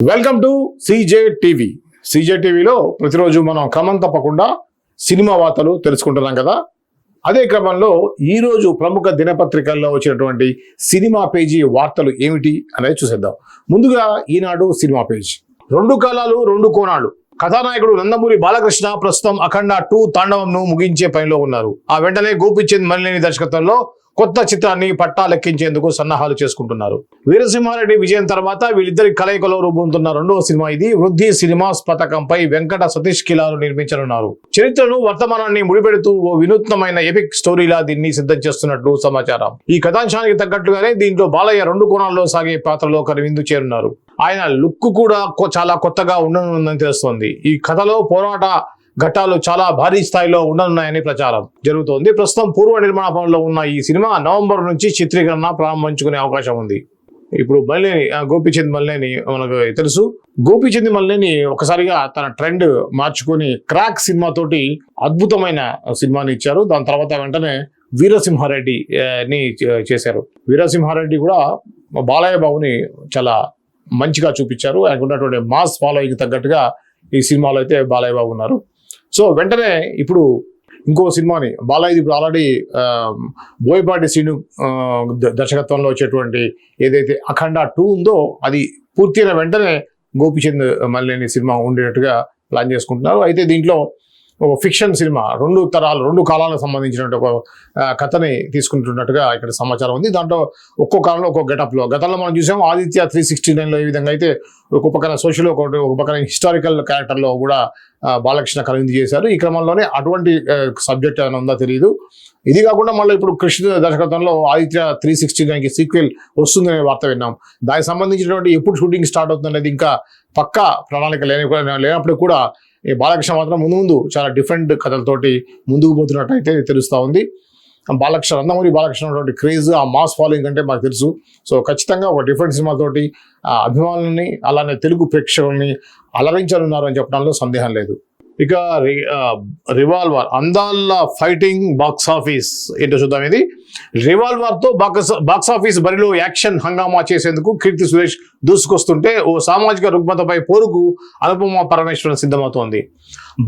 Welcome to CJ TV CJ టీవీలో ప్రతిరోజు మనం క్రమం తప్పకుండా సినిమా వార్తలు తెలుసుకుంటున్నాం కదా. అదే క్రమంలో ఈరోజు ప్రముఖ దినపత్రికల్లో వచ్చినటువంటి సినిమా పేజీ వార్తలు ఏమిటి అనేది చూసేద్దాం. ముందుగా ఈనాడు సినిమా పేజ్. రెండు కాలాలు రెండు కోణాలు. కథానాయకుడు నందమూరి బాలకృష్ణ ప్రస్తుతం అఖండ టూ తాండవంను ముగించే పనిలో ఉన్నారు. ఆ వెంటనే గోపిచంద్ మల్లేని దర్శకత్వంలో కొత్త చిత్రాన్ని పట్టాలెక్కించేందుకు సన్నాహాలు చేసుకుంటున్నారు. వీరసింహారెడ్డి విజయం తర్వాత వీళ్ళిద్దరి కలయికలో రూపొందుతున్న రెండవ సినిమా ఇది. వృద్ధి సినిమాస్ పథకంపై వెంకట సతీష్ కిలారు నిర్మించనున్నారు. చరిత్రను వర్తమానాన్ని ముడిపెడుతూ ఓ వినూత్నమైన ఎపిక్ స్టోరీలా దీన్ని సిద్ధం చేస్తున్నట్లు సమాచారం. ఈ కథాంశానికి తగ్గట్టుగానే దీంట్లో బాలయ్య రెండు కోణాల్లో సాగే పాత్రలో కనువిందు చేరున్నారు. ఆయన లుక్ కూడా కొ- చాలా కొత్తగా ఉండనుందని తెలుస్తోంది. ఈ కథలో పోరాట ఘట్టాలు చాలా భారీ స్థాయిలో ఉండనున్నాయని ప్రచారం జరుగుతోంది. ప్రస్తుతం పూర్వ నిర్మాణ పనుల్లో ఉన్న ఈ సినిమా నవంబర్ నుంచి చిత్రీకరణ ప్రారంభించుకునే అవకాశం ఉంది. ఇప్పుడు మల్లేని గోపిచంద్ మల్లేని మనకు తెలుసు. గోపిచంద్ మల్లేని ఒకసారిగా తన ట్రెండ్ మార్చుకొని క్రాక్ సినిమాతోటి అద్భుతమైన సినిమాని ఇచ్చారు. దాని తర్వాత వెంటనే వీరసింహారెడ్డి ని చే- చేశారు. వీరసింహారెడ్డి కూడా బాలయ్య బాబుని చాలా మంచిగా చూపించారు. ఆయనకు ఉన్నటువంటి మాస్ ఫాలోయింగ్ తగ్గట్టుగా ఈ సినిమాలో అయితే బాలయ్య బాబు ఉన్నారు. సో వెంటనే ఇప్పుడు ఇంకో సినిమాని బాలయ్య ఇప్పుడు ఆల్రెడీ బోయపాటి శ్రీను ద- దర్శకత్వంలో వచ్చేటువంటి ఏదైతే అఖండ టూ ఉందో అది పూర్తయిన వెంటనే గోపిచంద్ మల్లేని సినిమా ఉండేటట్టుగా ప్లాన్ చేసుకుంటున్నారు. అయితే దీంట్లో ఒక ఫిక్షన్ సినిమా రెండు తరాలు రెండు కాలాలకు సంబంధించినటువంటి ఒక కథని తీసుకుంటున్నట్టుగా ఇక్కడ సమాచారం ఉంది. దాంట్లో ఒక్కో కాలంలో ఒక్కో గెటప్లో. గతంలో మనం చూసాం ఆదిత్య త్రీ సిక్స్టీ నైన్లో ఈ విధంగా అయితే ఒక పక్కన సోషల్ ఒకటి ఒక పక్కన హిస్టారికల్ క్యారెక్టర్లో కూడా బాలకృష్ణ కలిగింది చేశారు. ఈ క్రమంలోనే అటువంటి సబ్జెక్ట్ ఏమైనా ఉందా తెలియదు ఇది కాకుండా మళ్ళీ ఇప్పుడు కృష్ణ దర్శకత్వంలో ఆదిత్య త్రీ సిక్స్టీ నైన్కి సీక్వెల్ వస్తుందనే వార్త విన్నాం. దానికి సంబంధించినటువంటి ఎప్పుడు షూటింగ్ స్టార్ట్ అవుతుందనేది ఇంకా పక్కా ప్రణాళిక లేని లేనప్పుడు కూడా ఈ బాలకృష్ణ మాత్రం ముందు ముందు చాలా డిఫరెంట్ కథలతోటి ముందుకు పోతున్నట్టయితే తెలుస్తూ ఉంది. బాలకృష్ణ నందమూరి బాలకృష్ణ ఉన్నటువంటి క్రేజ్ ఆ మాస్ ఫాలోయింగ్ అంటే మాకు తెలుసు. సో ఖచ్చితంగా ఒక డిఫరెంట్ సినిమాతోటి ఆ అభిమానుల్ని అలానే తెలుగు ప్రేక్షకుల్ని అలరించాలన్నారు అని చెప్పడంలో సందేహం లేదు. ఇక రివాల్వర్ అందాల ఫైటింగ్ బాక్స్ ఆఫీస్ ఏంటో చూద్దాం ఇది. రివాల్వర్తో బాక్స్ బాక్స్ ఆఫీస్ బరిలో యాక్షన్ హంగామా చేసేందుకు కీర్తి సురేష్ దూసుకొస్తుంటే ఓ సామాజిక రుగ్మతపై పోరుకు అనుపమ పరమేశ్వరన్ సిద్ధమవుతోంది.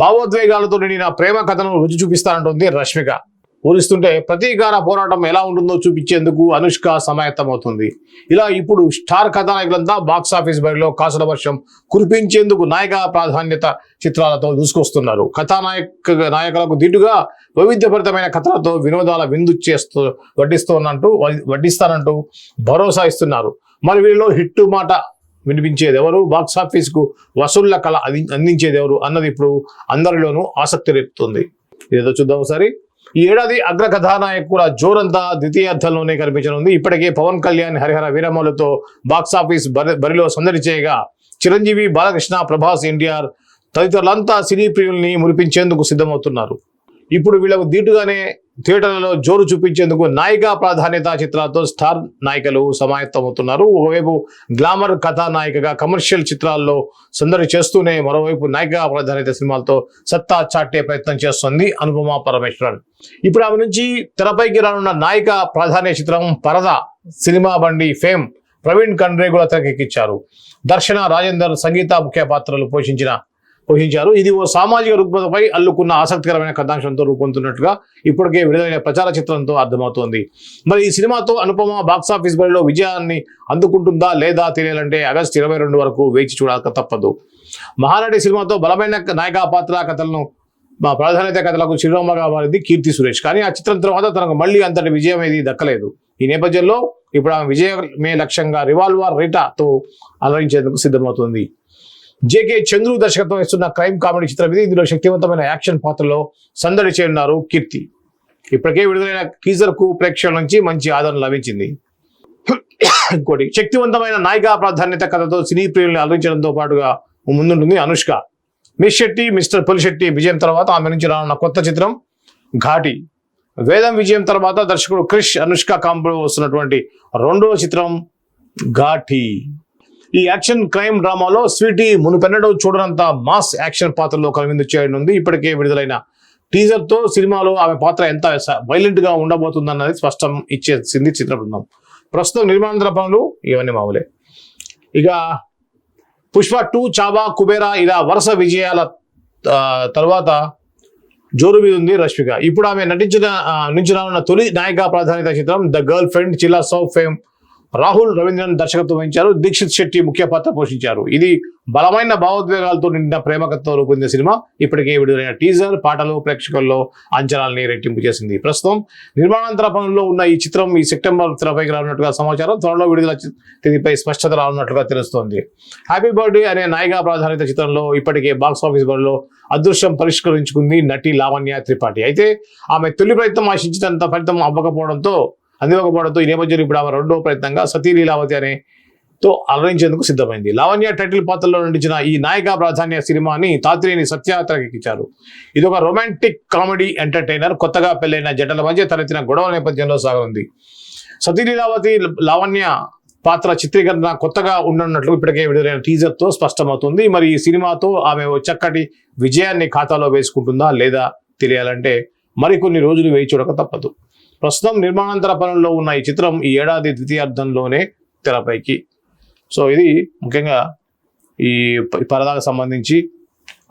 భావోద్వేగాలతో నిండిన ప్రేమ కథను రుచి చూపిస్తానంటుంది రష్మిక. పోలిస్తుంటే ప్రతీకార పోరాటం ఎలా ఉంటుందో చూపించేందుకు అనుష్క సమాయత్తమవుతుంది. ఇలా ఇప్పుడు స్టార్ కథానాయకులంతా బాక్స్ ఆఫీస్ బరిలో కాసుల వర్షం కురిపించేందుకు నాయక ప్రాధాన్యత చిత్రాలతో దూసుకొస్తున్నారు. కథానాయక నాయకులకు దిటుగా వైవిధ్యభరితమైన కథలతో వినోదాల విందు చేస్తూ వడ్డిస్తోనంటూ వడ్డిస్తానంటూ భరోసా ఇస్తున్నారు. మరి వీళ్ళలో హిట్టు మాట వినిపించేది ఎవరు బాక్స్ ఆఫీస్కు వసూళ్ళ కళ అంది- అందించేది ఎవరు అన్నది ఇప్పుడు అందరిలోనూ ఆసక్తి రేపుతుంది. ఏదో చూద్దాం ఒకసారి. ఈ ఏడాది అగ్ర కథానాయకుల జోరంతా ద్వితీయార్థంలోనే కనిపించనుంది. ఇప్పటికే పవన్ కళ్యాణ్ హరిహర వీరమ్మలతో బాక్స్ ఆఫీస్ బరి- బరిలో సందడి చేయగా చిరంజీవి బాలకృష్ణ ప్రభాస్ ఎన్టీఆర్ తదితరులంతా సినీ ప్రియుల్ని మురిపించేందుకు సిద్ధమవుతున్నారు. ఇప్పుడు వీళ్ళకు దీటుగానే థియేటర్లలో జోరు చూపించేందుకు నాయికా ప్రాధాన్యత చిత్రాలతో స్టార్ నాయికలు సమాయత్తమవుతున్నారు. ఒకవైపు గ్లామర్ కథానాయికగా కమర్షియల్ చిత్రాల్లో సందడి చేస్తూనే మరోవైపు నాయికా ప్రాధాన్యత సినిమాలతో సత్తా చాటే ప్రయత్నం చేస్తుంది అనుపమ పరమేశ్వరన్. ఇప్పుడు ఆమె నుంచి తెరపైకి రానున్న నాయిక ప్రాధాన్య చిత్రం పరద సినిమా బండి ఫేమ్ ప్రవీణ్ కండ్రేగుల తెరకెక్కించారు. దర్శన రాజేందర్ సంగీత ముఖ్య పాత్రలు పోషించిన పోషించారు ఇది ఓ సామాజిక రుగ్మతపై అల్లుకున్న ఆసక్తికరమైన కథాంశంతో రూపొందుతున్నట్టుగా ఇప్పటికే విడుదలైన ప్రచార చిత్రంతో అర్థమవుతోంది. మరి ఈ సినిమాతో అనుపమ బాక్సాఫీస్ బరిలో విజయాన్ని అందుకుంటుందా లేదా తెలియాలంటే ఆగస్టు ఇరవై రెండు వరకు వేచి చూడక తప్పదు. మహానటి సినిమాతో బలమైన నాయకా పాత్ర కథలను మా ప్రాధాన్యత కథలకు చిరునామాగా మారింది కీర్తి సురేష్. కానీ ఆ చిత్రం తర్వాత తనకు మళ్ళీ అంతటి విజయం ఏది దక్కలేదు. ఈ నేపథ్యంలో ఇప్పుడు ఆమె విజయమే లక్ష్యంగా రివాల్వర్ రిటాతో అలరించేందుకు సిద్ధమవుతుంది. జేకే చంద్రు దర్శకత్వం ఇస్తున్న క్రైమ్ కామెడీ చిత్రం ఇది. ఇందులో శక్తివంతమైన యాక్షన్ పాత్రలో సందడి చేయనున్నారు కీర్తి. ఇప్పటికే విడుదలైన టీజర్కు ప్రేక్షకుల నుంచి మంచి ఆదరణ లభించింది. ఇంకోటి శక్తివంతమైన నాయికా ప్రాధాన్యత కథతో సినీ ప్రియుల్ని అలరించడంతో పాటుగా ముందుంటుంది అనుష్క. మిస్ శెట్టి మిస్టర్ పులిశెట్టి విజయం తర్వాత ఆమె నుంచి రానున్న కొత్త చిత్రం ఘాటి. వేదం విజయం తర్వాత దర్శకుడు క్రిష్ అనుష్క కాంబో వస్తున్నటువంటి రెండవ చిత్రం ఘాటి. ఈ యాక్షన్ క్రైమ్ డ్రామాలో స్వీటీ మునుపెన్నడూ చూడనంత మాస్ యాక్షన్ పాత్రలో కనువిందు చేయనుంది ఇప్పటికే విడుదలైన టీజర్తో సినిమాలో ఆమె పాత్ర ఎంత వైలెంట్గా ఉండబోతుందన్నది స్పష్టం ఇచ్చేసింది చిత్ర బృందం ప్రస్తుతం నిర్మాణ పనులు ఇవన్నీ మామూలే. ఇక పుష్ప టూ చాబా కుబేరా ఇలా వరుస విజయాల తర్వాత జోరు మీద ఉంది రష్మిక. ఇప్పుడు ఆమె నటించిన నుంచి రానున్న తొలి నాయక ప్రాధాన్యత చిత్రం ద గర్ల్ ఫ్రెండ్ చిల్లా సౌ ఫేమ్ రాహుల్ రవీంద్రన్ దర్శకత్వం వహించారు. దీక్షిత్ శెట్టి ముఖ్య పాత్ర పోషించారు. ఇది బలమైన భావోద్వేగాలతో నిండిన ప్రేమకత్వం రూపొందిన సినిమా. ఇప్పటికే విడుదలైన టీజర్ పాటలు ప్రేక్షకుల్లో అంచనాల్ని రెట్టింపు చేసింది. ప్రస్తుతం నిర్మాణాంతర పనుల్లో ఉన్న ఈ చిత్రం ఈ సెప్టెంబర్ తెరపైకి రానున్నట్టుగా సమాచారం. త్వరలో విడుదల చి- తేదీపై స్పష్టత రానున్నట్లుగా తెలుస్తోంది. హ్యాపీ బర్త్డే అనే నాయిగా ప్రాధాన్యత చిత్రంలో ఇప్పటికే బాక్స్ ఆఫీస్ బరిలో అదృశ్యం పరిష్కరించుకుంది నటి లావణ్య త్రిపాఠి. అయితే ఆమె తొలి ప్రయత్నం ఆశించినంత ఫలితం అవ్వకపోవడంతో అందివ్వకపోవడంతో ఈ నేపథ్యంలో ఇప్పుడు ఆమె రెండో ప్రయత్నంగా సతీ లీలావతి అనే తో అలరించేందుకు సిద్ధమైంది. లావణ్య టైటిల్ పాత్రలో నటించిన ఈ నాయిక ప్రాధాన్య సినిమాని తాత్రేని సత్య ఇది ఒక రొమాంటిక్ కామెడీ ఎంటర్టైనర్ కొత్తగా పెళ్ళైన జంటల మధ్య తలెత్తిన గొడవ నేపథ్యంలో సాగనుంది. సతీ లీలావతి లావణ్య పాత్ర చిత్రీకరణ కొత్తగా ఉండనున్నట్లు ఇప్పటికే విడుదలైన టీజర్తో స్పష్టమవుతుంది. మరి ఈ సినిమాతో ఆమె చక్కటి విజయాన్ని ఖాతాలో వేసుకుంటుందా లేదా తెలియాలంటే మరికొన్ని రోజులు వేచి చూడక తప్పదు. ప్రస్తుతం నిర్మాణాంతర పనుల్లో ఉన్న ఈ చిత్రం ఈ ఏడాది ద్వితీయార్థంలోనే తెరపైకి. సో ఇది ముఖ్యంగా ఈ పరదాకు సంబంధించి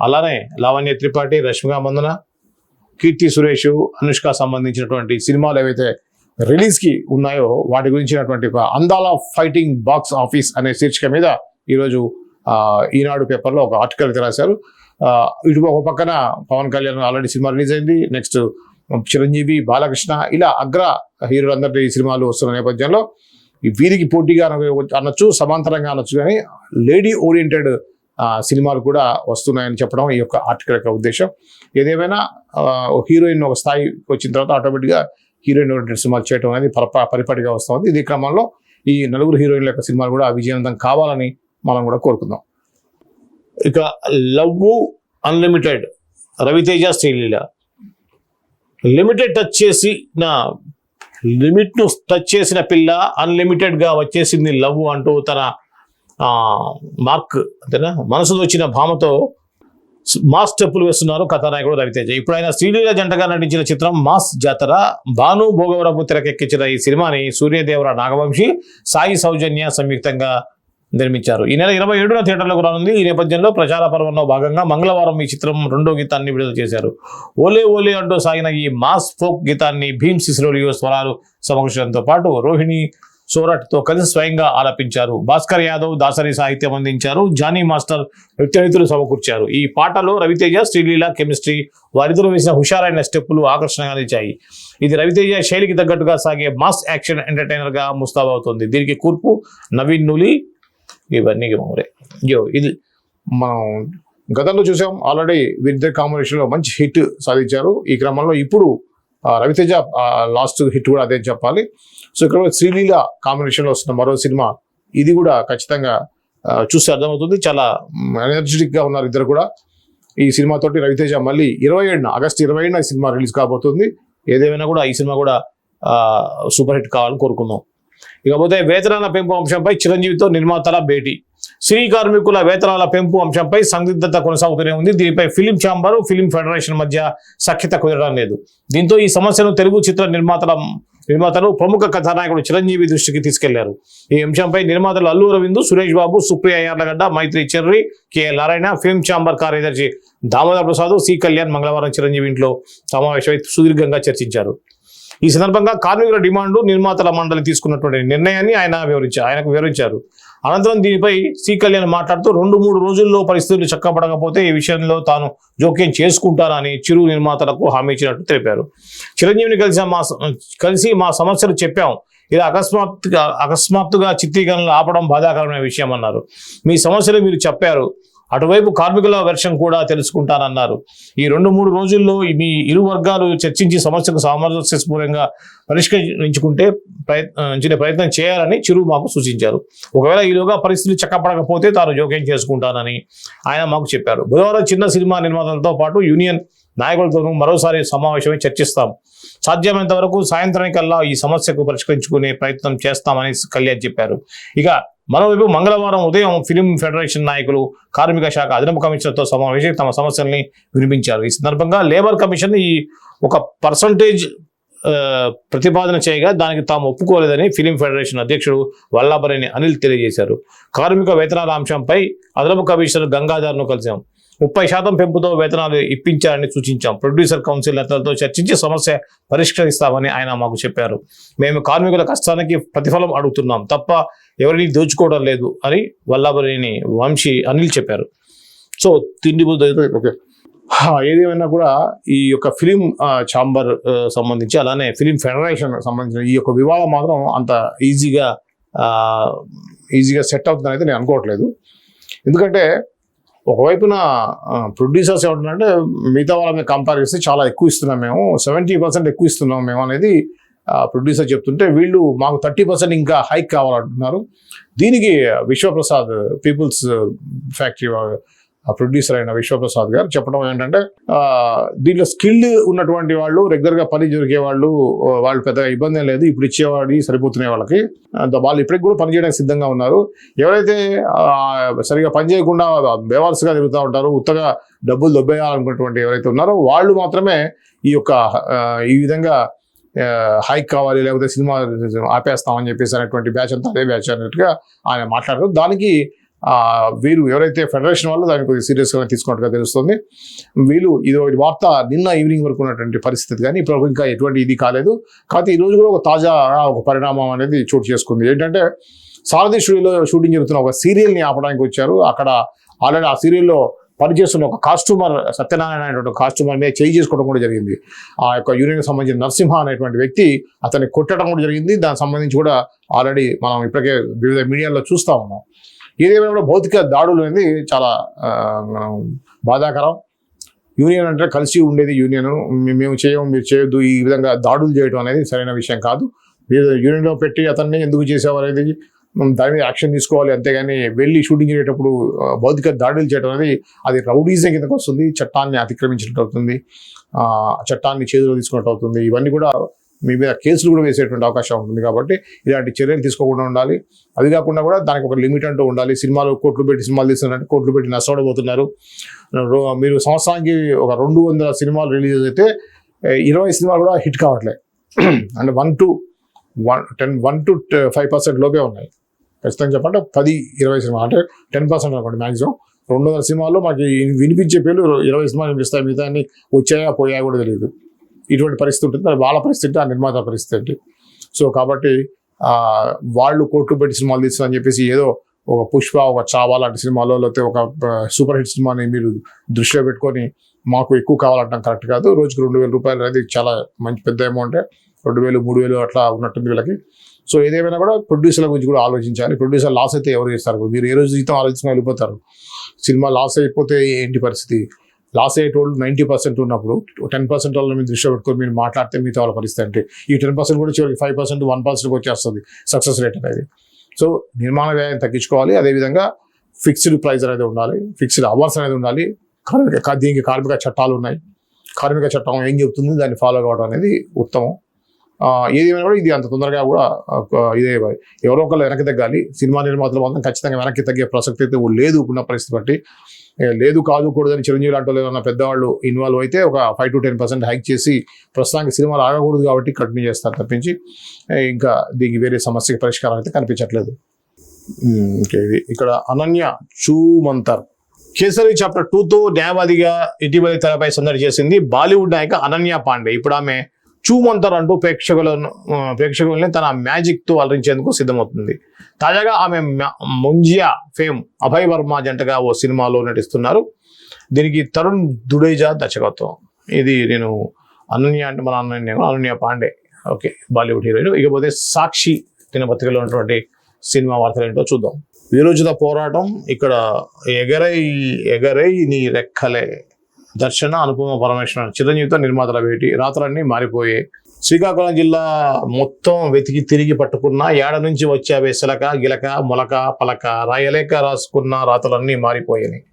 అలానే లావణ్య త్రిపాఠి రష్మిక మందన కీర్తి సురేష్ అనుష్క సంబంధించినటువంటి సినిమాలు ఏవైతే రిలీజ్కి ఉన్నాయో వాటి గురించినటువంటి ఒక అందాల ఫైటింగ్ బాక్స్ ఆఫీస్ అనే శీర్షిక మీద ఈరోజు ఈనాడు పేపర్లో ఒక ఆర్టికల్ అయితే రాశారు. ఇటు ఒక పక్కన Pawan Kalyan already cinema release అయింది. నెక్స్ట్ చిరంజీవి బాలకృష్ణ ఇలా అగ్ర హీరోలందరి సినిమాలు వస్తున్న నేపథ్యంలో ఈ వీరికి పోటీగా అనొచ్చు సమాంతరంగా అనొచ్చు కానీ లేడీ ఓరియంటెడ్ సినిమాలు కూడా వస్తున్నాయని చెప్పడం ఈ యొక్క ఆర్టికల్ యొక్క ఉద్దేశం. ఏదేమైనా ఒక హీరోయిన్ ఒక స్థాయి వచ్చిన తర్వాత ఆటోమేటిక్గా హీరోయిన్ ఓరియంటెడ్ సినిమాలు చేయడం అనేది పరప పరిపాటిగా వస్తుంది. ఇది క్రమంలో ఈ నలుగురు హీరోయిన్ల యొక్క సినిమాలు కూడా విజయవంతం కావాలని మనం కూడా కోరుకుందాం. ఇక love unlimited Raviteja Sreeleela. Limited touch చేసి నా లిమిట్ను టచ్ చేసిన పిల్ల అన్లిమిటెడ్గా వచ్చేసింది లవ్ అంటూ తన మార్క్ అంతేనా? మనసులో వచ్చిన భామతో మాస్ స్టెప్పులు వేస్తున్నారు కథానాయకుడు రవితేజ. ఇప్పుడు ఆయన శ్రీలీల జంటగా నటించిన చిత్రం మాస్ జాతర భాను భోగవరపు తెరకెక్కించిన ఈ సినిమాని సూర్యదేవర నాగవంశి సాయి సౌజన్య సంయుక్తంగా నిర్మించారు. ఈ నెల ఇరవై ఏడున థియేటర్లకు రానుంది. ఈ నేపథ్యంలో ప్రచార పర్వంలో భాగంగా మంగళవారం ఈ చిత్రం రెండో గీతాన్ని విడుదల చేశారు. ఓలే ఓలే అంటూ సాగిన ఈ మాస్ ఫోక్ గీతాన్ని భీమ్ సిసిలోలియో స్వరాలు సమకూర్చడంతో పాటు రోహిణి సోరట్తో కలిసి స్వయంగా ఆలపించారు. భాస్కర్ యాదవ్ దాసరి సాహిత్యం అందించారు. జానీ మాస్టర్ నృత్యనితులు సమకూర్చారు. ఈ పాటలో రవితేజ శ్రీలీల కెమిస్ట్రీ వారిద్దరూ వేసిన హుషారైన స్టెప్పులు ఆకర్షణగా నిలిచాయి. ఇది రవితేజ శైలికి తగ్గట్టుగా సాగే మాస్ యాక్షన్ ఎంటర్టైనర్గా ముస్తాబవుతుంది. దీనికి కూర్పు నవీన్ నులి ఇవన్నీ మరే ఇయో ఇది మనం గతంలో చూసాం. ఆల్రెడీ వీరిద్దరి కాంబినేషన్లో మంచి హిట్ సాధించారు. ఈ క్రమంలో ఇప్పుడు రవితేజ లాస్ట్ హిట్ కూడా అదే చెప్పాలి. సో ఇక్కడ శ్రీలీల కాంబినేషన్లో వస్తున్న మరో సినిమా ఇది కూడా ఖచ్చితంగా చూస్తే అర్థమవుతుంది. చాలా ఎనర్జెటిక్గా ఉన్నారు ఇద్దరు కూడా. ఈ సినిమాతోటి రవితేజ మళ్ళీ ఇరవై ఏడున ఆగస్ట్ ఇరవై ఏడున ఈ సినిమా రిలీజ్ కాబోతుంది. ఏదేమైనా కూడా ఈ సినిమా కూడా సూపర్ హిట్ కావాలని కోరుకుందాం. ఇకపోతే వేతనాల పెంపు అంశంపై చిరంజీవితో నిర్మాతల భేటీ. సినీ కార్మికుల వేతనాల పెంపు అంశంపై సందిగ్ధత కొనసాగుతూనే ఉంది. దీనిపై ఫిలిం ఛాంబర్ ఫిలిం ఫెడరేషన్ మధ్య సఖ్యత కుదరడం లేదు. దీంతో ఈ సమస్యను తెలుగు చిత్ర నిర్మాతల నిర్మాతలు ప్రముఖ కథానాయకుడు చిరంజీవి దృష్టికి తీసుకెళ్ళారు. ఈ అంశంపై నిర్మాతలు Allu Aravind Suresh Babu Supriya Yarlagadda Mythri Cherry K Narayana film chamber కార్యదర్శి దామోదర్ ప్రసాద్ సి కళ్యాణ్ మంగళవారం చిరంజీవి ఇంట్లో సమావేశమై సుదీర్ఘంగా చర్చించారు. ఈ సందర్భంగా కార్మికుల డిమాండ్ నిర్మాతల మండలి తీసుకున్నటువంటి నిర్ణయాన్ని ఆయన వివరించారు ఆయనకు వివరించారు. అనంతరం దీనిపై సి కళ్యాణ్ మాట్లాడుతూ రెండు మూడు రోజుల్లో పరిస్థితులు చక్కబడకపోతే ఈ విషయంలో తాను జోక్యం చేసుకుంటానని చిరు నిర్మాతలకు హామీ ఇచ్చినట్టు తెలిపారు. చిరంజీవిని కలిసి మా కలిసి మా సమస్యలు చెప్పాం. ఇలా అకస్మాత్తుగా అకస్మాత్తుగా చిత్రీకరణలు ఆపడం బాధాకరమైన విషయం అన్నారు. మీ సమస్యలు మీరు చెప్పారు. అటువైపు కార్మికుల వెర్షన్ కూడా తెలుసుకుంటానన్నారు. ఈ రెండు మూడు రోజుల్లో మీ ఇరు వర్గాలు చర్చించి సమస్యకు సామరస్యపూర్వంగా పరిష్కరించుకుంటే ప్రయత్నించిన ప్రయత్నం చేయాలని చిరు మాకు సూచించారు. ఒకవేళ ఈలోగా పరిస్థితులు చక్కపడకపోతే తాను జోక్యం చేసుకుంటానని ఆయన మాకు చెప్పారు. బుధవారం చిన్న సినిమా నిర్మాతలతో పాటు యూనియన్ నాయకులతోనూ మరోసారి సమావేశమై చర్చిస్తాం. సాధ్యమైనంత వరకు సాయంత్రానికల్లా ఈ సమస్యకు పరిష్కరించుకునే ప్రయత్నం చేస్తామని కళ్యాణ్ చెప్పారు. ఇక మరోవైపు మంగళవారం ఉదయం ఫిలిం ఫెడరేషన్ నాయకులు కార్మిక శాఖ అదనపు కమిషనర్తో సమావేశం తమ సమస్యల్ని వినిపించారు. ఈ సందర్భంగా లేబర్ కమిషన్ ఈ ఒక పర్సంటేజ్ ప్రతిపాదన చేయగా దానికి తాము ఒప్పుకోలేదని ఫిలిం ఫెడరేషన్ అధ్యక్షుడు వల్లాభరేని అనిల్ తెలియజేశారు. కార్మిక వేతనాల అంశంపై అదనపు కమిషనర్ గంగాధర్ను కలిశాం. ముప్పై శాతం పెంపుతో వేతనాలు ఇప్పించాలని సూచించాం. ప్రొడ్యూసర్ కౌన్సిల్ నేతలతో చర్చించి సమస్య పరిష్కరిస్తామని ఆయన మాకు చెప్పారు. మేము కార్మికుల కష్టానికి ప్రతిఫలం అడుగుతున్నాం తప్ప ఎవరిని దోచుకోవడం లేదు అని వల్లాభరేని వంశీ అనిల్ చెప్పారు. సో తిండి బుద్ధ ఓకే. ఏదేమైనా కూడా ఈ యొక్క ఫిలిం ఛాంబర్ సంబంధించి అలానే ఫిలిం ఫెడరేషన్ సంబంధించిన ఈ యొక్క వివాదం మాత్రం అంత ఈజీగా ఈజీగా సెట్ అవుతుందని అయితే నేను అనుకోవట్లేదు. ఎందుకంటే ఒకవైపున ప్రొడ్యూసర్స్ ఏమంటున్నారంటే మిగతా వాళ్ళ మీద కంపేర్ చేస్తే చాలా ఎక్కువ ఇస్తున్నాం మేము. సెవెంటీ పర్సెంట్ ఎక్కువ ఇస్తున్నాం మేము అనేది ప్రొడ్యూసర్ చెప్తుంటే వీళ్ళు మాకు థర్టీ పర్సెంట్ ఇంకా హైక్ కావాలంటున్నారు. దీనికి విశ్వప్రసాద్ పీపుల్స్ ఫ్యాక్టరీ ప్రొడ్యూసర్ అయిన విశ్వప్రసాద్ గారు చెప్పడం ఏంటంటే దీంట్లో స్కిల్డ్ ఉన్నటువంటి వాళ్ళు రెగ్యులర్గా పని దొరికే వాళ్ళు వాళ్ళు పెద్దగా ఇబ్బంది ఏం లేదు. ఇప్పుడు ఇచ్చేవాడి సరిపోతున్నాయి వాళ్ళకి. వాళ్ళు ఇప్పటికి కూడా పని చేయడానికి సిద్ధంగా ఉన్నారు. ఎవరైతే సరిగా పని చేయకుండా బేవాల్స్గా తిరుగుతూ ఉంటారు ఉత్తగా డబ్బులు దొబ్బేయాలనుకున్నటువంటి ఎవరైతే ఉన్నారో వాళ్ళు మాత్రమే ఈ యొక్క ఈ విధంగా హైక్ కావాలి లేకపోతే సినిమా ఆపేస్తామని చెప్పేసి అనేటువంటి బ్యాచ్ అంతా అదే బ్యాచ్ అన్నట్టుగా ఆయన మాట్లాడారు దానికి వీరు ఎవరైతే ఫెడరేషన్ వాళ్ళు దాన్ని కొద్దిగా సీరియస్గా తీసుకున్నట్టుగా తెలుస్తుంది. వీళ్ళు ఇది ఒకటి వార్త నిన్న ఈవినింగ్ వరకు ఉన్నటువంటి పరిస్థితి కానీ ఇప్పుడు ఇంకా ఎటువంటి ఇది కాలేదు. కాకపోతే ఈ రోజు కూడా ఒక తాజా ఒక పరిణామం అనేది చోటు చేసుకుంది. ఏంటంటే సారథి స్టూడియోలో షూటింగ్ జరుగుతున్న ఒక సీరియల్ని ఆపడానికి వచ్చారు. అక్కడ ఆల్రెడీ ఆ సీరియల్లో పనిచేస్తున్న ఒక కాస్ట్యూమర్ సత్యనారాయణ అనేటువంటి కాస్ట్యూమర్ మీద చేయి చేసుకోవడం కూడా జరిగింది. ఆ యొక్క యూనియన్కి సంబంధించిన నరసింహ అనేటువంటి వ్యక్తి అతన్ని కొట్టడం కూడా జరిగింది. దానికి సంబంధించి కూడా ఆల్రెడీ మనం ఇప్పటికే వివిధ మీడియాలో చూస్తూ ఉన్నాం. ఏదేమైనా కూడా భౌతిక దాడులు అనేది చాలా బాధాకరం. యూనియన్ అంటే కలిసి ఉండేది యూనియన్. మేము చేయము మీరు చేయొద్దు ఈ విధంగా దాడులు చేయడం అనేది సరైన విషయం కాదు. మీరు యూనియన్లో పెట్టి అతన్ని ఎందుకు చేసేవారు అనేది దాని మీద యాక్షన్ తీసుకోవాలి. అంతేగాని వెళ్ళి షూటింగ్ చేసేటప్పుడు భౌతిక దాడులు చేయడం అనేది అది రౌడీజం కిందకు వస్తుంది చట్టాన్ని అతిక్రమించినట్టు అవుతుంది చట్టాన్ని చేతిలో తీసుకున్నట్టు అవుతుంది. ఇవన్నీ కూడా మీ మీద కేసులు కూడా వేసేటువంటి అవకాశం ఉంటుంది కాబట్టి ఇలాంటి చర్యలు తీసుకోకుండా ఉండాలి. అది కాకుండా కూడా దానికి ఒక లిమిట్ అంటూ ఉండాలి. సినిమాలు కోట్లు పెట్టి సినిమాలు తీస్తున్నారంటే కోట్లు పెట్టి నష్టపడిపోతున్నారు మీరు సంవత్సరానికి ఒక రెండు వందల సినిమాలు రిలీజ్ అయితే ఇరవై సినిమాలు కూడా హిట్ కావట్లేదు అంటే one two one ten one two five percent లోపే ఉన్నాయి. ఖచ్చితంగా చెప్పంటే పది ఇరవై సినిమా అంటే టెన్ పర్సెంట్ అనుకోండి మ్యాక్సిమం రెండు వందల సినిమాల్లో మాకు వినిపించే పేర్లు ఇరవై సినిమాలు వినిపిస్తాయి. మిగతా అన్ని వచ్చాయా పోయా కూడా తెలియదు. ఇటువంటి పరిస్థితి ఉంటుంది. వాళ్ళ పరిస్థితి ఆ నిర్మాత పరిస్థితి ఏంటి సో కాబట్టి వాళ్ళు కోట్లు పెట్టి సినిమాలు తీస్తారని చెప్పేసి ఏదో ఒక పుష్ప ఒక చావా లాంటి సినిమాలో లేకపోతే ఒక సూపర్ హిట్ సినిమాని మీరు దృష్టిలో పెట్టుకొని మాకు ఎక్కువ కావాలంటాం కరెక్ట్ కాదు. రోజుకి రెండు వేల రూపాయలు అనేది చాలా మంచి పెద్ద అమౌంట్. రెండు వేలు మూడు వేలు అట్లా ఉన్నట్టుంది వీళ్ళకి. సో ఏదేమైనా కూడా ప్రొడ్యూసర్ల గురించి కూడా ఆలోచించాలి. ప్రొడ్యూసర్ లాస్ అయితే ఎవరు చేస్తారు? మీరు ఏ రోజు జీతం ఆలోచించుకుని వెళ్ళిపోతారు. సినిమా లాస్ అయిపోతే ఏంటి పరిస్థితి? లాస్ అయ్యేటోళ్ళు నైంటీ పర్సెంట్ ఉన్నప్పుడు టెన్ పర్సెంట్ వాళ్ళని మీరు దృష్టి పెట్టుకొని మీరు మాట్లాడితే మిగతా వాళ్ళ పరిస్థితి అంటే ఈ టెన్ పర్సెంట్ కూడా చివరికి ఫైవ్ పర్సెంట్ వన్ పర్సెంట్ వచ్చేస్తుంది సక్సెస్ రేట్ అనేది. సో నిర్మాణ వ్యయం తగ్గించుకోవాలి. అదేవిధంగా ఫిక్స్డ్ ప్రైస్ అనేది ఉండాలి. ఫిక్స్డ్ అవర్స్ అనేది ఉండాలి. కార్మిక దీనికి కార్మిక చట్టాలు ఉన్నాయి. కార్మిక చట్టం ఏం చెబుతుంది దాన్ని ఫాలో కావడం అనేది ఉత్తమం. ఏదేమైనా కూడా ఇది అంత తొందరగా కూడా ఇదే ఎవరో ఒకళ్ళు వెనక్కి తగ్గాలి. సినిమా నిర్మాతలు మాత్రం ఖచ్చితంగా వెనక్కి తగ్గే ప్రసక్తి అయితే లేదు. ఉన్న పరిస్థితి బట్టి లేదు కాదు కూడదని చిరంజీవి లాంటి వాళ్ళు పెద్దవాళ్ళు ఇన్వాల్వ్ అయితే ఒక five to ten percent hike చేసి ప్రస్తుతానికి సినిమాలు ఆగకూడదు కాబట్టి కంటిన్యూ చేస్తారు తప్పించి ఇంకా దీనికి వేరే సమస్యకి పరిష్కారం అయితే కనిపించట్లేదు. ఇది ఇక్కడ అనన్య చూమంతర్. కేసరి చాప్టర్ టూతో న్యాయవాదిగా ఇటీవలి తెరపై సందడి చేసింది బాలీవుడ్ నాయక అనన్య పాండే. ఇప్పుడు ఆమె చూమంతర్ అంటూ ప్రేక్షకులను ప్రేక్షకులని ప్రేక్షకుల్ని తన మ్యాజిక్తో అలరించేందుకు సిద్ధమవుతుంది. తాజాగా ఆమె ముంజియా ఫేమ్ అభయ్ వర్మ జంటగా ఓ సినిమాలో నటిస్తున్నారు. దీనికి తరుణ్ దుడేజా దర్శకత్వం. ఇది నేను అనన్య అంటే మన Ananya Ananya Panday. Okay Bollywood heroine. ఇకపోతే సాక్షి దినపత్రికలో ఉన్నటువంటి సినిమా వార్తలు ఏంటో చూద్దాం. విరోచిత పోరాటం ఇక్కడ ఎగరై ఎగరై నీ రెక్కలే. దర్శన అనుపమ పరమేశ్వర చిరంజీవితో నిర్మాతల భేటీ. రాత్రులన్నీ మారిపోయాయి శ్రీకాకుళం జిల్లా మొత్తం వెతికి తిరిగి పట్టుకున్న ఏడ నుంచి వచ్చే సిలక గిలక మొలక పలక రాయలేక రాసుకున్న రాతలన్నీ మారిపోయాయి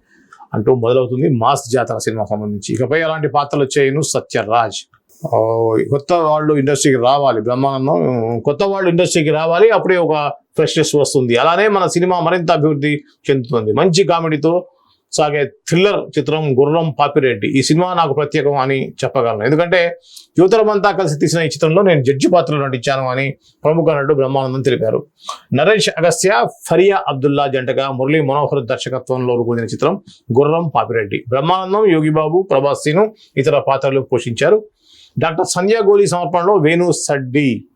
అంటూ మొదలవుతుంది మాస్ జాతర సినిమా సంబంధించి. ఇకపై అలాంటి పాత్రలు వచ్చేయను సత్యరాజ్. కొత్త వాళ్ళు ఇండస్ట్రీకి రావాలి బ్రహ్మానందం. కొత్త వాళ్ళు ఇండస్ట్రీకి రావాలి అప్పుడే ఒక ఫ్రెష్నెస్ వస్తుంది. అలానే మన సినిమా మరింత అభివృద్ధి చెందుతుంది. మంచి కామెడీతో సాగే థ్రిల్లర్ చిత్రం గుర్రం పాపిరెడ్డి. ఈ సినిమా నాకు ప్రత్యేకం అని చెప్పగలను. ఎందుకంటే యువతరమంతా కలిసి తీసిన ఈ చిత్రంలో నేను జడ్జి పాత్రలో నటించాను అని ప్రముఖ నటుడు బ్రహ్మానందం తెలిపారు. నరేష్ అగస్త్య ఫరియా అబ్దుల్లా జంటగా మురళీ మనోహర్ దర్శకత్వంలో రూపొందిన చిత్రం గుర్రం పాపిరెడ్డి. బ్రహ్మానందం యోగిబాబు ప్రభాస్ సీను ఇతర పాత్రలు పోషించారు. డాక్టర్ సంధ్యా గోలీ సమర్పణలో వేణు సడ్డి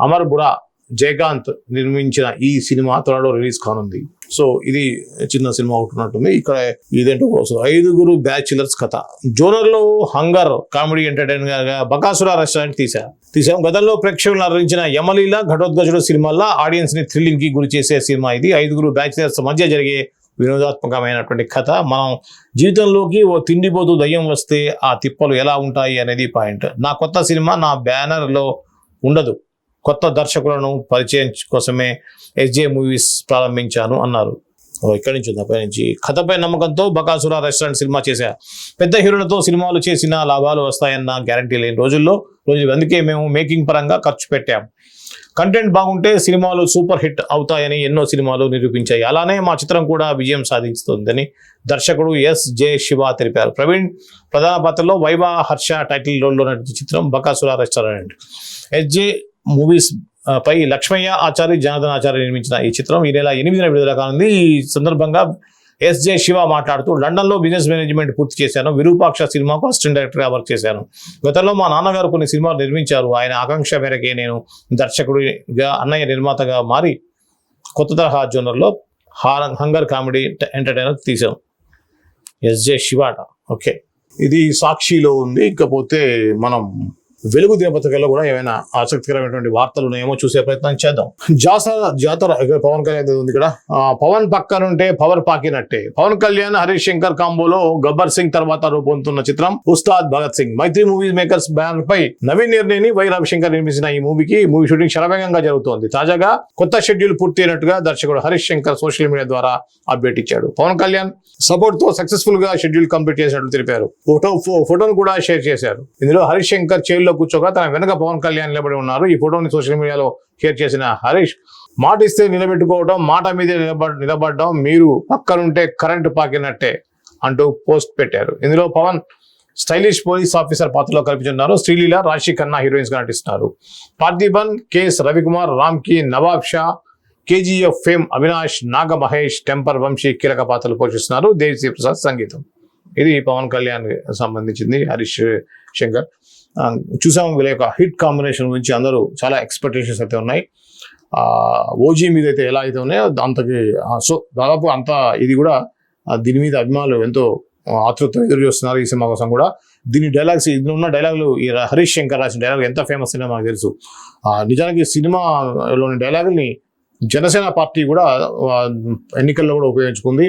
అమర్ బురా జయకాంత్ నిర్మించిన ఈ సినిమా త్వరలో రిలీజ్ కానుంది. సో ఇది చిన్న సినిమా ఒకటి ఉన్నట్టుంది. ఇక్కడ ఇదేంటో కోసం ఐదుగురు బ్యాచులర్స్ కథ. జోనర్లో హంగర్ కామెడీ ఎంటర్టైనర్గా బకాసుర రెస్టారెంట్ తీశారు. తీసాం గతంలో ప్రేక్షకులను అలరించిన యమలీల ఘటోద్గజుడు సినిమాల్లో ఆడియన్స్ని థ్రిల్లింగ్కి గురి చేసే సినిమా ఇది. ఐదుగురు బ్యాచులర్స్ మధ్య జరిగే వినోదాత్మకమైనటువంటి కథ. మనం జీవితంలోకి ఓ తిండిపోతూ దయ్యం వస్తే ఆ తిప్పలు ఎలా ఉంటాయి అనేది పాయింట్. నా కొత్త సినిమా నా బ్యానర్లో ఉండదు. కొత్త దర్శకులను పరిచయం కోసమే ఎస్జే మూవీస్ ప్రారంభించాను అన్నారు. ఇక్కడి నుంచి ఉంది? నుంచి. కథపై నమ్మకంతో బకాసుర రెస్టారెంట్ సినిమా చేశా. పెద్ద హీరోలతో సినిమాలు చేసిన లాభాలు వస్తాయన్న గ్యారంటీ లేని రోజుల్లో రోజు అందుకే మేము మేకింగ్ పరంగా ఖర్చు పెట్టాం. కంటెంట్ బాగుంటే సినిమాలు సూపర్ హిట్ అవుతాయని ఎన్నో సినిమాలు నిరూపించాయి. అలానే మా చిత్రం కూడా విజయం సాధిస్తుందని దర్శకుడు ఎస్ జే శివ తెలిపారు. ప్రవీణ్ ప్రధాన పాత్రలో వైవా హర్ష టైటిల్ రోల్లో నటించిన చిత్రం Bakasura restaurant. S J movies పై లక్ష్మయ్య ఆచారి జనార్దన్ ఆచార్య నిర్మించిన ఈ చిత్రం ఈ నెల ఎనిమిదిన విడుదల కానుంది ఈ సందర్భంగా ఎస్జే శివ మాట్లాడుతూ లండన్లో బిజినెస్ మేనేజ్మెంట్ పూర్తి చేశాను. విరూపాక్ష సినిమాకు అసిస్టెంట్ డైరెక్టర్గా వర్క్ చేశాను. గతంలో మా నాన్నగారు కొన్ని సినిమాలు నిర్మించారు. ఆయన ఆకాంక్ష మేరకే నేను దర్శకుడిగా అన్నయ్య నిర్మాతగా మారి కొత్త తరహా జోనర్లో హంగర్ కామెడీ ఎంటర్టైనర్ తీసాం ఎస్జే శివాట. ఓకే. ఇది సాక్షిలో ఉంది. ఇకపోతే మనం వెలుగు దినపత్రికల్లో కూడా ఏమైనా ఆసక్తికరమైనటువంటి వార్తలు ఉన్నాయేమో చూసే ప్రయత్నం చేద్దాం. జాతర జాతర ఇక్కడ పవన్ కళ్యాణ్ ఉంది ఇక్కడ. పవన్ పక్కనుంటే పవర్ పాకినట్టే. పవన్ కళ్యాణ్ హరీష్ శంకర్ కాంబోలో గబ్బర్ సింగ్ తర్వాత రూపొందుతున్న చిత్రం Ustaad Bhagat Singh. Mythri movie makers banner పై నవీన్ నిర్ణయని వై రవిశంకర్ నిర్మించిన ఈ మూవీకి మూవీ షూటింగ్ శరవేగంగా జరుగుతోంది. తాజాగా కొత్త షెడ్యూల్ పూర్తి అయినట్టుగా దర్శకుడు హరీష్ శంకర్ సోషల్ మీడియా ద్వారా అప్డేట్ ఇచ్చాడు. పవన్ కళ్యాణ్ సపోర్ట్తో సక్సెస్ఫుల్గా షెడ్యూల్ కంప్లీట్ చేసినట్లు తెలిపారు. ఫోటో ఫో- ఫోటోను కూడా షేర్ చేశారు. ఇందులో హరీష్ శంకర్ చైర్లో కూర్చోగా తన వెనక పవన్ కళ్యాణ్ నిలబడి ఉన్నారు. ఈ ఫోటోని సోషల్ మీడియాలో షేర్ చేసిన హరీష్ మాట ఇస్తే నిలబెట్టుకోవడం మాట మీదే నిలబడ నిలబడడం మీరు పక్కనుంటే కరెంటు పాకినట్టే అంటూ పోస్ట్ పెట్టారు. ఇందులో పవన్ స్టైలిష్ పోలీస్ ఆఫీసర్ పాత్రలో కల్పించున్నారు శ్రీలీల రాశి ఖన్నా హీరోయిన్స్గా నటిస్తున్నారు. Parthiban K Ravikumar Ravikumar Nawab Shah KGF fame Avinash Naga Mahesh temper Vamsi కీలక పాత్రలు పోషిస్తున్నారు. దేవిశ్రీ ప్రసాద్ సంగీతం. ఇది పవన్ కళ్యాణ్ సంబంధించింది హరీష్ శంకర్. ఆ, చూసాము వీళ్ళ యొక్క హిట్ కాంబినేషన్ గురించి అందరూ చాలా ఎక్స్పెక్టేషన్స్ అయితే ఉన్నాయి. ఓజీ మీద అయితే ఎలా అయితే ఉన్నాయో అంతకి సో దాదాపు అంత ఇది కూడా దీని మీద అభిమానులు ఎంతో ఆతృత ఎదురు చూస్తున్నారు ఈ సినిమా కోసం కూడా. దీని డైలాగ్స్ ఇందులో ఉన్న డైలాగులు ఈ హరీష్ శంకర్ రాసిన డైలాగ్ ఎంత ఫేమస్ సినిమా మనకు తెలుసు. ఆ, నిజానికి సినిమాలోని డైలాగుల్ని జనసేన పార్టీ కూడా ఎన్నికల్లో కూడా ఉపయోగించుకుంది.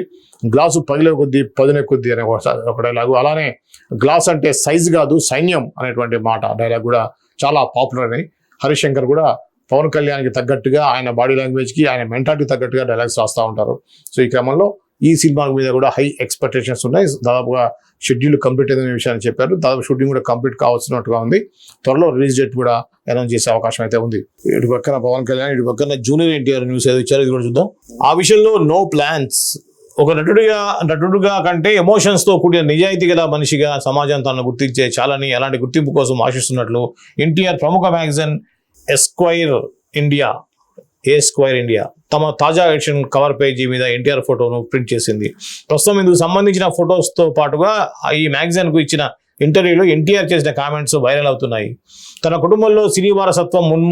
గ్లాసు పదిలే కొద్దీ పదునే కొద్ది అనే ఒక ఒక డైలాగు. అలానే గ్లాస్ అంటే సైజు కాదు సైన్యం అనేటువంటి మాట డైలాగ్ కూడా చాలా పాపులర్ అని హరిశంకర్ కూడా పవన్ కళ్యాణ్కి తగ్గట్టుగా ఆయన బాడీ లాంగ్వేజ్కి ఆయన మెంటాలిటీ తగ్గట్టుగా డైలాగ్స్ రాస్తూ ఉంటారు. సో ఈ క్రమంలో ఈ సినిమా మీద కూడా హై ఎక్స్పెక్టేషన్స్ ఉన్నాయి. దాదాపుగా షెడ్యూల్ కంప్లీట్ అయిన విషయాన్ని చెప్పారు. దాదాపు షూటింగ్ కూడా కంప్లీట్ కావాల్సినట్టుగా ఉంది. త్వరలో రిలీజ్ డేట్ కూడా అనౌన్స్ చేసే అవకాశం అయితే ఉంది. ఇటు పక్కన పవన్ కళ్యాణ్ ఇటు పక్కన జూనియర్ ఎన్టీఆర్ న్యూస్ ఏదో ఇచ్చారు. ఇది కూడా చూద్దాం. ఆ విషయంలో నో ప్లాన్స్. ఒక నటుడిగా నటుడుగా కంటే ఎమోషన్స్తో కూడిన నిజాయితీ గల మనిషిగా సమాజం తనను గుర్తించే చాలని అలాంటి గుర్తింపు కోసం ఆశిస్తున్నట్లు ఎన్టీఆర్ ప్రముఖ magazine Esquire India Esquire India తమ తాజా ఎడిషన్ కవర్ పేజీ మీద ఎన్టీఆర్ ఫోటోను ప్రింట్ చేసింది. ప్రస్తుతం ఇందుకు సంబంధించిన ఫొటోస్తో పాటుగా ఈ మ్యాగజైన్కు ఇచ్చిన ఇంటర్వ్యూలో ఎన్టీఆర్ చేసిన కామెంట్స్ వైరల్ అవుతున్నాయి. తన కుటుంబంలో సినీ వారసత్వం మున్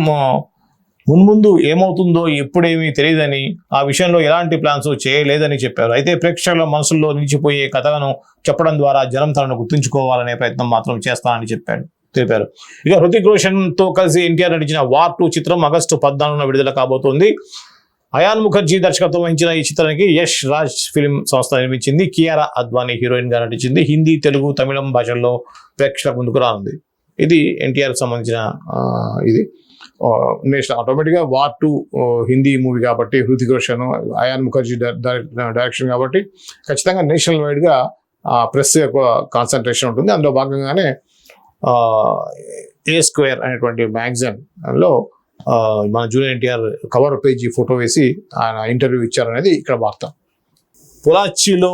మున్ముందు ఏమవుతుందో ఎప్పుడేమీ తెలియదని ఆ విషయంలో ఎలాంటి ప్లాన్స్ చేయలేదని చెప్పారు. అయితే ప్రేక్షకుల మనసుల్లో నిలిచిపోయే కథలను చెప్పడం ద్వారా జనం తనను గుర్తుంచుకోవాలనే ప్రయత్నం మాత్రం చేస్తానని చెప్పాడు తెలిపారు. ఇక హృతిక్ రోషన్తో కలిసి ఎన్టీఆర్ నటించిన వార్ టూ చిత్రం ఆగస్టు పద్నాలుగున విడుదల కాబోతోంది. అయాన్ ముఖర్జీ దర్శకత్వం వహించిన ఈ చిత్రానికి యష్ రాజ్ ఫిల్మ్ సంస్థ నిర్మించింది. కియారా అద్వానీ హీరోయిన్గా నటించింది. హిందీ తెలుగు తమిళం భాషల్లో ప్రేక్షకుల ముందుకు రానుంది. ఇది ఎన్టీఆర్ సంబంధించిన ఇది. నేషనల్ ఆటోమేటిక్గా వార్ టూ హిందీ మూవీ కాబట్టి హృతిక్ రోషన్ అయాన్ ముఖర్జీ డైరెక్షన్ కాబట్టి ఖచ్చితంగా నేషనల్ వైడ్గా ప్రెస్ యొక్క కాన్సన్ట్రేషన్ ఉంటుంది. అందులో భాగంగానే ఏ స్క్వేర్ అనేటువంటి మ్యాగజైన్లో మన junior NTR cover page photo వేసి ఆయన ఇంటర్వ్యూ ఇచ్చారనేది ఇక్కడ వార్త. పొలాచిలో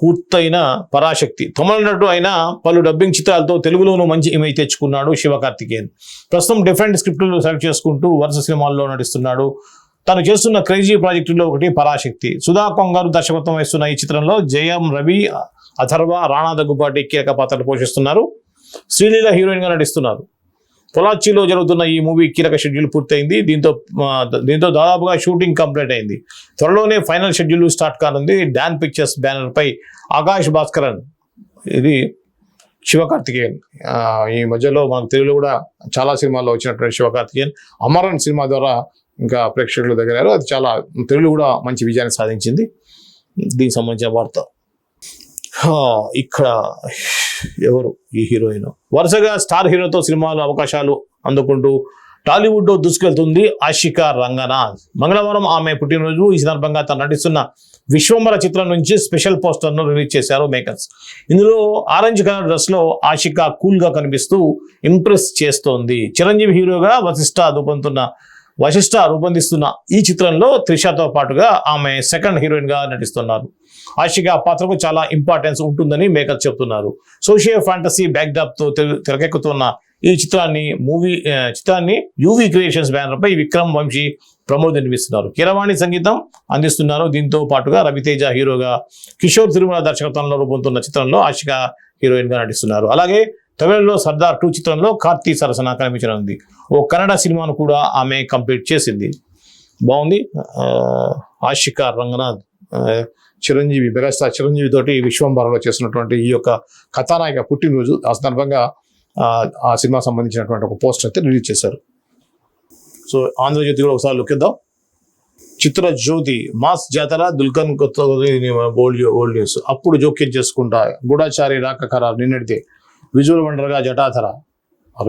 పూర్తయిన పరాశక్తి. తమిళనాడు అయిన పలు డబ్బింగ్ చిత్రాలతో తెలుగులోనూ మంచి ఇమేజ్ తెచ్చుకున్నాడు శివకార్తికేయన్. ప్రస్తుతం డిఫరెంట్ స్క్రిప్టులు సెలెక్ట్ చేసుకుంటూ వరుస సినిమాల్లో నటిస్తున్నాడు. తను చేస్తున్న క్రేజీ ప్రాజెక్టులో ఒకటి పరాశక్తి. సుధా కొంగారు దర్శకత్వం వహిస్తున్న ఈ చిత్రంలో జయం రవి అథర్వ రాణా దగ్గుపాటి కీలక పాత్రలు పోషిస్తున్నారు. శ్రీలీల హీరోయిన్గా నటిస్తున్నారు. పొలాచిలో జరుగుతున్న ఈ మూవీ కీలక షెడ్యూల్ పూర్తయింది. దీంతో దీంతో దాదాపుగా షూటింగ్ కంప్లీట్ అయింది. త్వరలోనే ఫైనల్ షెడ్యూల్ స్టార్ట్ కానుంది. డాన్ పిక్చర్స్ బ్యానర్పై ఆకాష్ భాస్కరన్ ఇది శివకార్తికేయన్. ఈ మధ్యలో మనకు తెలుగులో కూడా చాలా సినిమాల్లో వచ్చినటువంటి శివకార్తికేయన్ అమరన్ సినిమా ద్వారా ఇంకా ప్రేక్షకుల దగ్గర అది చాలా తెలుగులో కూడా మంచి విజయాన్ని సాధించింది. దీనికి సంబంధించిన వార్త. ఇక్కడ ఎవరు ఈ హీరోయిన్? వరుసగా స్టార్ హీరోతో సినిమాలు అవకాశాలు అందుకుంటూ టాలీవుడ్లో దూసుకెళ్తుంది ఆషికా రంగనాథ్. మంగళవారం ఆమె పుట్టినరోజు. ఈ సందర్భంగా తను నటిస్తున్న విశ్వంబర చిత్రం నుంచి స్పెషల్ పోస్టర్ను రిలీజ్ చేశారు మేకర్స్. ఇందులో ఆరెంజ్ కలర్ డ్రెస్లో ఆషికా కనిపిస్తూ ఇంప్రెస్ చేస్తోంది. చిరంజీవి హీరోగా వశిష్ఠ దూపంతున్న వశిష్ఠ రూపొందిస్తున్న ఈ చిత్రంలో త్రిషతో పాటుగా ఆమె సెకండ్ హీరోయిన్గా నటిస్తున్నారు. ఆశిక పాత్రకు చాలా ఇంపార్టెన్స్ ఉంటుందని మేకర్ చెప్తున్నారు. సోషియల్ ఫ్యాంటసీ బ్యాక్డాప్తో తెరకెక్కుతున్న ఈ చిత్రాన్ని మూవీ చిత్రాన్ని యూవీ క్రియేషన్స్ బ్యానర్పై విక్రమ్ వంశీ ప్రమోద్ నిర్మిస్తున్నారు. కీరవాణి సంగీతం అందిస్తున్నారు. దీంతో పాటుగా రవితేజ హీరోగా కిషోర్ తిరుమల దర్శకత్వంలో రూపొందుతున్న చిత్రంలో ఆశిక హీరోయిన్గా నటిస్తున్నారు. అలాగే తమిళంలో సర్దార్ టూ చిత్రంలో కార్తీ సరసన కనిపించనుంది ఓ కన్నడ సినిమాను కూడా ఆమె కంప్లీట్ చేసింది. బాగుంది. ఆశిక రంగనాథ్ చిరంజీవి మెగాస్టార్ చిరంజీవి తోటి విశ్వంబరలో చేసినటువంటి ఈ యొక్క కథానాయక పుట్టినరోజు ఆ సందర్భంగా ఆ, సినిమా సంబంధించినటువంటి ఒక పోస్టర్ అయితే రిలీజ్ చేశారు. సో ఆంధ్రజ్యోతి కూడా ఒకసారి లుక్ ఇద్దాం చిత్ర జ్యోతి మాస్ జాతర దుల్కన్ కొత్త ఓల్డ్ ఓల్డ్ న్యూస్. అప్పుడు జోక్యం చేసుకుంటా గూఢాచారి రాక ఖరారు నిన్నటిదే. విజువల్ వండర్గా జటాధర.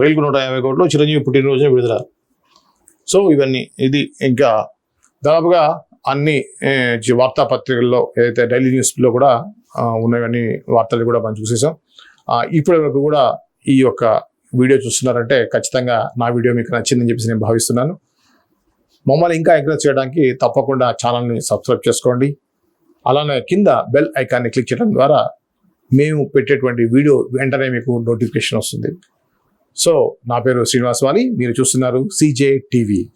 రైలుకు నూట యాభై కోట్లు చిరంజీవి పుట్టినరోజున విడుదల. సో ఇవన్నీ. ఇది ఇంకా దాదాపుగా అన్ని వార్తాపత్రికల్లో ఏదైతే డైలీ న్యూస్లో కూడా ఉన్నవన్నీ వార్తలు కూడా మనం చూసేసాం. ఇప్పటి వరకు కూడా ఈ యొక్క వీడియో చూస్తున్నారంటే ఖచ్చితంగా నా వీడియో మీకు నచ్చిందని చెప్పేసి నేను భావిస్తున్నాను. మమ్మల్ని ఇంకా ఎంకరేజ్ చేయడానికి తప్పకుండా ఛానల్ని సబ్స్క్రైబ్ చేసుకోండి. అలానే కింద బెల్ ఐకాన్ని క్లిక్ చేయడం ద్వారా మేము పెట్టేటువంటి వీడియో వెంటనే మీకు నోటిఫికేషన్ వస్తుంది. సో నా పేరు శ్రీనివాస్ వాలి మీరు చూస్తున్నారు సిజే టీవీ